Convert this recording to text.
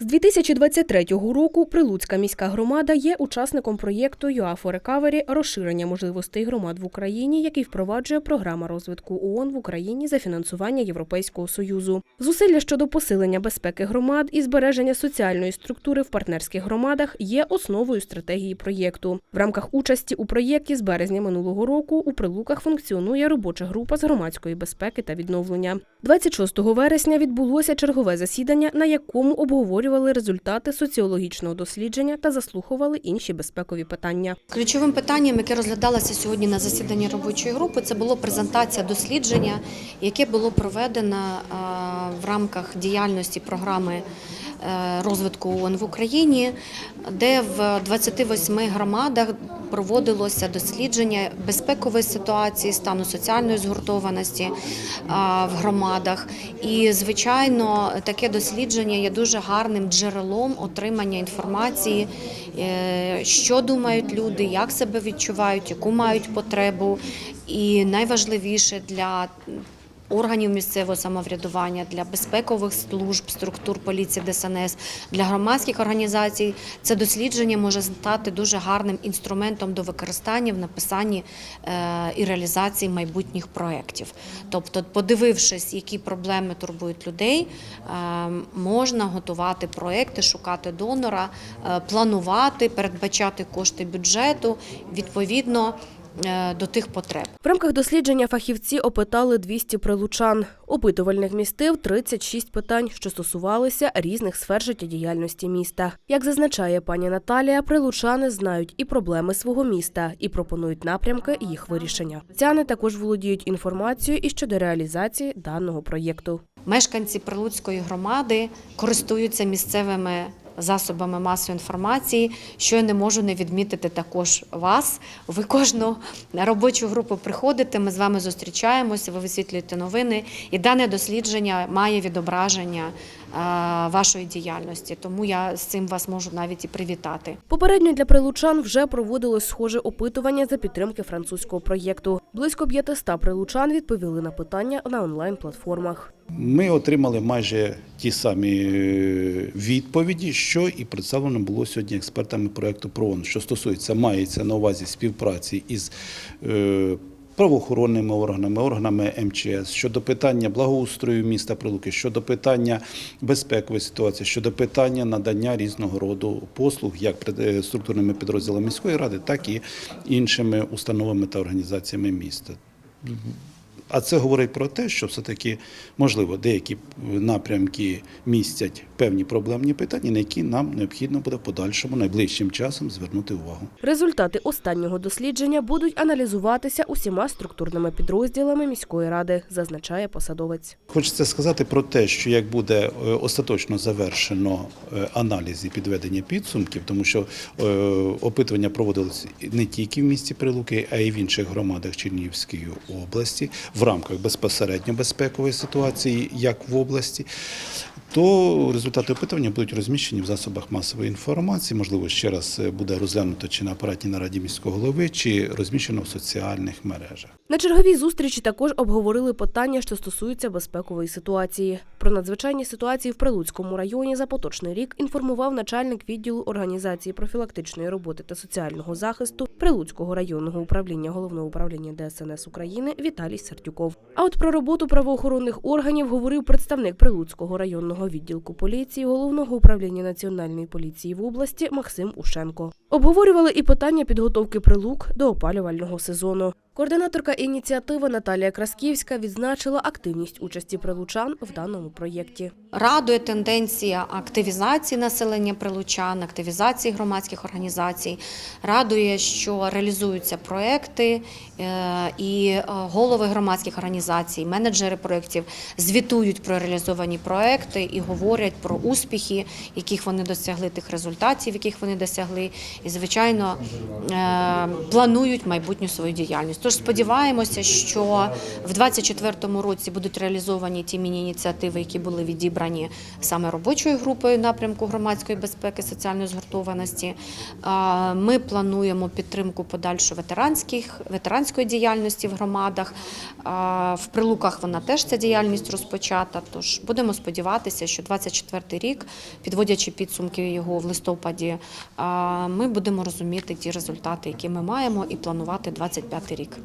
З 2023 року Прилуцька міська громада є учасником проєкту UAFO Recovery розширення можливостей громад в Україні, який впроваджує програма розвитку ООН в Україні за фінансування Європейського союзу. Зусилля щодо посилення безпеки громад і збереження соціальної структури в партнерських громадах є основою стратегії проєкту. В рамках участі у проєкті з березня минулого року у Прилуках функціонує робоча група з громадської безпеки та відновлення. 26 вересня відбулося чергове засідання, на якому обговорювали результати соціологічного дослідження та заслухували інші безпекові питання. Ключовим питанням, яке розглядалося сьогодні на засіданні робочої групи, це було презентація дослідження, яке було проведено в рамках діяльності програми е, розвитку ООН в Україні, де в 28 громадах проводилося дослідження безпекової ситуації, стану соціальної згуртованості в громадах. І, звичайно, таке дослідження є дуже гарним джерелом отримання інформації, е, що думають люди, як себе відчувають, яку мають потребу. І найважливіше для органів місцевого самоврядування, для безпекових служб, структур поліції, ДСНС, для громадських організацій це дослідження може стати дуже гарним інструментом до використання в написанні е, і реалізації майбутніх проєктів. Тобто, подивившись, які проблеми турбують людей, е, можна готувати проєкти, шукати донора, е, планувати, передбачати кошти бюджету відповідно до тих потреб. В рамках дослідження фахівці опитали 200 прилучан. Опитувальник містив 36 питань, що стосувалися різних сфер життєдіяльності міста. Як зазначає пані Наталія, прилучани знають і проблеми свого міста, і пропонують напрямки їх вирішення. Ціани також володіють інформацією і щодо реалізації даного проєкту. Мешканці Прилуцької громади користуються місцевими засобами масової інформації, що я не можу не відмітити також вас. Ви кожну робочу групу приходите, ми з вами зустрічаємося, ви висвітлюєте новини, і дане дослідження має відображення е, вашої діяльності. Тому я з цим вас можу навіть і привітати. Попередньо для прилучан вже проводилось схоже опитування за підтримки французького проєкту. Близько 500 прилучан відповіли на питання на онлайн-платформах. Ми отримали майже ті самі е, відповіді, що і представлено було сьогодні експертами проекту ПРООН, що стосується, мається на увазі співпраці із е, правоохоронними органами, органами МЧС щодо питання благоустрою міста Прилуки, щодо питання безпекової ситуації, щодо питання надання різного роду послуг, як е, структурними підрозділами міської ради, так і іншими установами та організаціями міста. А це говорить про те, що все-таки можливо деякі напрямки містять певні проблемні питання, на які нам необхідно буде в подальшому найближчим часом звернути увагу. Результати останнього дослідження будуть аналізуватися усіма структурними підрозділами міської ради, зазначає посадовець. Хочеться сказати про те, що як буде е, остаточно завершено е, аналіз і підведення підсумків, тому що е, опитування проводилось не тільки в місті Прилуки, а й в інших громадах Чернігівської області в рамках безпосередньо безпекової ситуації, як в області, то результати опитування будуть розміщені в засобах масової інформації. Можливо, ще раз е, буде розглянуто чи на апараті нараді міського голови, чи розміщено в соціальних мережах. На черговій зустрічі також обговорили питання, що стосуються безпекової ситуації. Про надзвичайні ситуації в Прилуцькому районі за поточний рік інформував начальник відділу організації профілактичної роботи та соціального захисту Прилуцького районного управління головного управління ДСНС України Віталій Сердюков. А от про роботу правоохоронних органів говорив представник Прилуцького районного відділку поліції головного управління національної поліції в області Максим Ушенко. Обговорювали і питання підготовки прилук до опалювального сезону. Координаторка ініціативи Наталія Красківська відзначила активність участі прилучан в даному проєкті. Радує тенденція активізації населення прилучан, активізації громадських організацій. Радує, що реалізуються проекти, е, і е, голови громадських організацій, менеджери проєктів звітують про реалізовані проекти і говорять про успіхи, яких вони досягли, тих результатів, яких вони досягли, і звичайно е, планують майбутню свою діяльність. Тож сподіваємося, що в 2024 році будуть реалізовані ті міні-ініціативи, які були відібрані саме робочою групою напрямку громадської безпеки, соціальної згуртованості. Ми плануємо підтримку подальшу ветеранських ветеранської діяльності в громадах. В прилуках вона теж ця діяльність розпочата. Тож будемо сподіватися, що 24 рік, підводячи підсумки його в листопаді, ми будемо розуміти ті результати, які ми маємо, і планувати 25 рік.